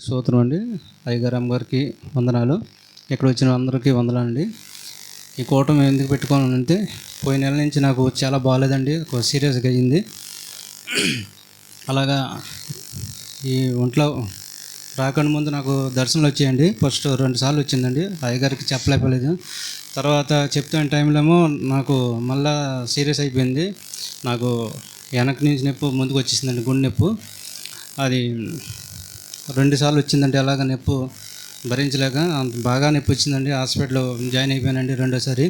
స్తోత్రం అండి. అయ్యగారు అమ్మగారికి వందనాలు. ఇక్కడ వచ్చిన అందరికీ వందనాలు అండి ఈ కూటమి ఎందుకు పెట్టుకోవాలంటే పోయిన నెల నుంచి నాకు చాలా బాగాలేదండి. ఒక సీరియస్గా అయ్యింది. అలాగా ఈ ఒంట్లో రాకుండా ముందు నాకు దర్శనాలు వచ్చాయండి. ఫస్ట్ రెండు సార్లు వచ్చిందండి. అయ్యగారికి చెప్పలేకపోలేదు. తర్వాత చెప్తున్న టైంలో నాకు మళ్ళా సీరియస్ అయిపోయింది. నాకు వెనక నుంచి నొప్పి ముందుకు వచ్చేసిందండి గుండె నొప్పు. అది రెండు సార్లు వచ్చిందండి అలాగ నొప్పు భరించలేక బాగా నొప్పి వచ్చిందండి హాస్పిటల్లో జాయిన్ అయిపోయానండి రెండోసారి.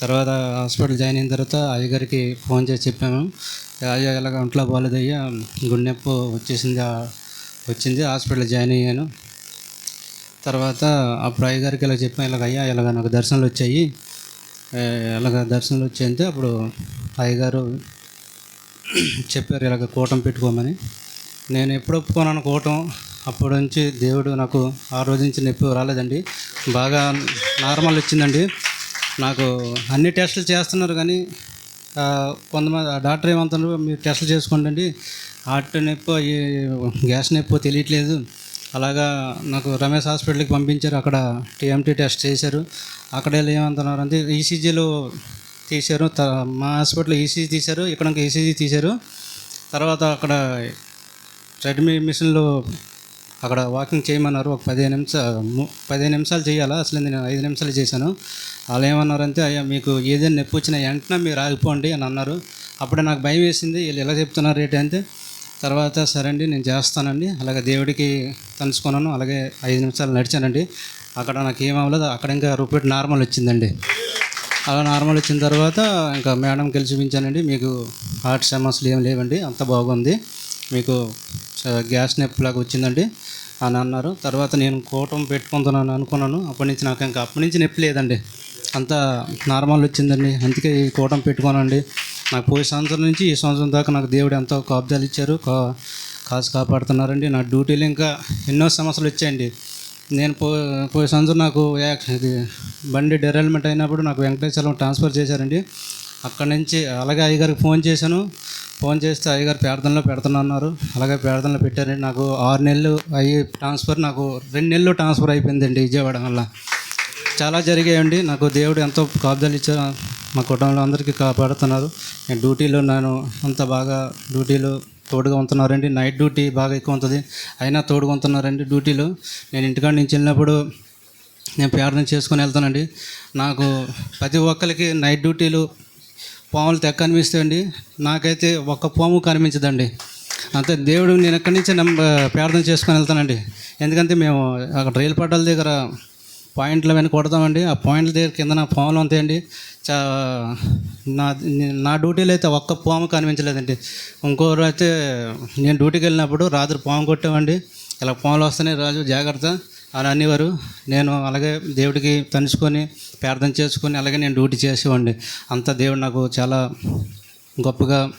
తర్వాత హాస్పిటల్ జాయిన్ అయిన తర్వాత అయ్యగారికి ఫోన్ చేసి చెప్పాము అయ్యా ఇలాగ ఒంట్లో బాగాలేదయ్యా గుండె నొప్పి వచ్చేసింది వచ్చింది హాస్పిటల్ జాయిన్ అయ్యాను. తర్వాత అప్పుడు అయ్యగారికి ఇలా చెప్పాను ఇలాగ అయ్యా ఇలాగ నాకు దర్శనాలు వచ్చాయి. ఇలాగ దర్శనాలు వచ్చాయంటే అప్పుడు అయ్యగారు చెప్పారు ఇలాగ కూటం పెట్టుకోమని. నేను ఎప్పుడు ఒప్పుకోనను కూటం అప్పటి నుంచి దేవుడు నాకు ఆ రోజు నుంచి నొప్పి రాలేదండి. బాగా నార్మల్ వచ్చిందండి. నాకు అన్ని టెస్టులు చేస్తున్నారు కానీ కొంతమంది ఆ డాక్టర్ ఏమంటున్నారు మీరు టెస్టులు చేసుకోండి హార్ట్ నొప్పి ఈ గ్యాస్ నొప్పి తెలియట్లేదు. అలాగా నాకు రమేష్ హాస్పిటల్కి పంపించారు. అక్కడ టీఎంటీ టెస్ట్ చేశారు. అక్కడ ఏమంటున్నారు అంటే ఈసీజీలో తీశారు. త- మా హాస్పిటల్లో ఈసీజీ తీశారు. ఇక్కడ ఈసీజీ తీశారు. తర్వాత అక్కడ రెడ్మీ మిషన్లో అక్కడ వాకింగ్ చేయమన్నారు ఒక పదిహేను నిమిషాలు పదిహేను నిమిషాలు చేయాలా? అసలు నేను ఐదు నిమిషాలు చేశాను. వాళ్ళు ఏమన్నారంటే అయ్యా మీకు ఏదైనా నొప్పి వచ్చినా వెంటనే మీరు ఆగిపోండి అని అన్నారు. అప్పుడే నాకు భయం వేసింది వీళ్ళు ఎలా చెప్తున్నారు ఏంటి అంటే? తర్వాత సరే అండి నేను చేస్తానండి. అలాగే దేవుడికి తలుచుకున్నాను. అలాగే ఐదు నిమిషాలు నడిచానండి. అక్కడ నాకు ఏం అక్కడ ఇంకా రిపీట్ నార్మల్ వచ్చిందండి. అలా నార్మల్ వచ్చిన తర్వాత ఇంకా మేడం కలిసి చూపించానండి మీకు హార్ట్ సమస్యలు ఏం లేవండి. అంత బాగుంది. మీకు గ్యాస్ నొప్పిలాగా వచ్చిందండి. అని అన్నారు. తర్వాత నేను కూటం పెట్టుకుంటున్నాను అనుకున్నాను. అప్పటి నుంచి నాకు ఇంకా అప్పటి నుంచి నొప్పి లేదండి. అంతా నార్మల్ వచ్చిందండి. అందుకే ఈ కూటం పెట్టుకోనండి నాకు పోయే సంవత్సరం నుంచి ఈ సంవత్సరం దాకా నాకు దేవుడు ఎంతో కాబ్దాలు ఇచ్చారు. కా కాసు కాపాడుతున్నారండి. నా డ్యూటీలు ఇంకా ఎన్నో సమస్యలు వచ్చాయండి. నేను పో పోయే సంవత్సరం నాకు ఇది బండి డెరైల్మెంట్ అయినప్పుడు నాకు వెంకటేశ్వరం ట్రాన్స్ఫర్ చేశారండి. అక్కడి నుంచి అలాగే అయ్యగారికి ఫోన్ చేశాను. ఫోన్ చేస్తే అయ్యగారు ప్రార్థనలో పెడుతున్నారు అలాగే ప్రార్థనలో పెట్టారండి. నాకు ఆరు నెలలు అయ్యి ట్రాన్స్ఫర్ నాకు రెండు నెలలు ట్రాన్స్ఫర్ అయిపోయిందండి విజయవాడ వల్ల. చాలా జరిగాయండి. నాకు దేవుడు ఎంతో కాపుదలు ఇచ్చారు. మా కుటుంబంలో అందరికీ కాపాడుతున్నారు. నేను డ్యూటీలో నేను అంత బాగా డ్యూటీలో తోడుగా ఉంటున్నారండి. నైట్ డ్యూటీ బాగా ఎక్కువ ఉంటుంది. అయినా తోడుగా ఉంటున్నారండి డ్యూటీలో. నేను ఇంటికాడ నుంచి వెళ్ళినప్పుడు నేను ప్రార్థన చేసుకొని వెళ్తానండి. నాకు ప్రతి ఒక్కరికి నైట్ డ్యూటీలు పాములు తెక్క కనిపిస్తాయండి. నాకైతే ఒక్క పాము కనిపించదండి. అంతే దేవుడు నేను ఎక్కడి నుంచి నమ్మ ప్రార్థన చేసుకొని వెళ్తానండి. ఎందుకంటే మేము అక్కడ రైలు పట్టాల దగ్గర పాయింట్లు వెనక కొడతామండి. ఆ పాయింట్ల దగ్గర కింద నా పాములు ఉంటాయండి. చా నా నా డ్యూటీలో అయితే ఒక్క పాము కనిపించలేదండి. ఇంకోరు అయితే నేను డ్యూటీకి వెళ్ళినప్పుడు రాత్రి పాము కొట్టామండి. ఇలా పాములు వస్తున్నాయి రాజు జాగ్రత్త. అలా అనేవారు. నేను అలాగే దేవుడికి తలుచుకొని ప్రార్థన చేసుకొని అలాగే నేను డ్యూటీ చేసేవాడిని. అంతా దేవుడు నాకు చాలా గొప్పగా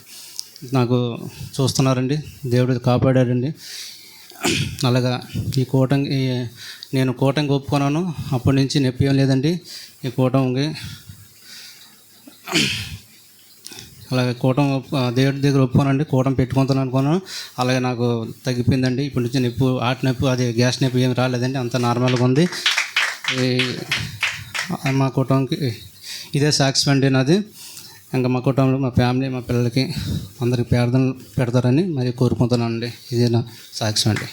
నాకు చూస్తున్నారండి. దేవుడు కాపాడాడండి. అలాగా ఈ కూటమి నేను కూటమికి ఒప్పుకున్నాను. అప్పటి నుంచి నొప్పి ఏం లేదండి. ఈ కూటమికి అలాగే కూటం దేవుడి దగ్గర ఒప్పుకోనండి. కూటం పెట్టుకుంటాను అనుకున్నాను. అలాగే నాకు తగ్గిపోయిందండి. ఇప్పటి నుంచి నొప్పి ఆట నొప్పి అది గ్యాస్ నొప్పి ఏం రాలేదండి. అంత నార్మల్గా ఉంది. మా కుటుంబంకి ఇదే సాక్ష్యం అండి నాది. ఇంకా మా కుటుంబంలో మా ఫ్యామిలీ మా పిల్లలకి అందరికి ప్రార్థనలు పెడతారని మరి కోరుకుంటున్నానండి. ఇదే నా సాక్ష్యం అండి.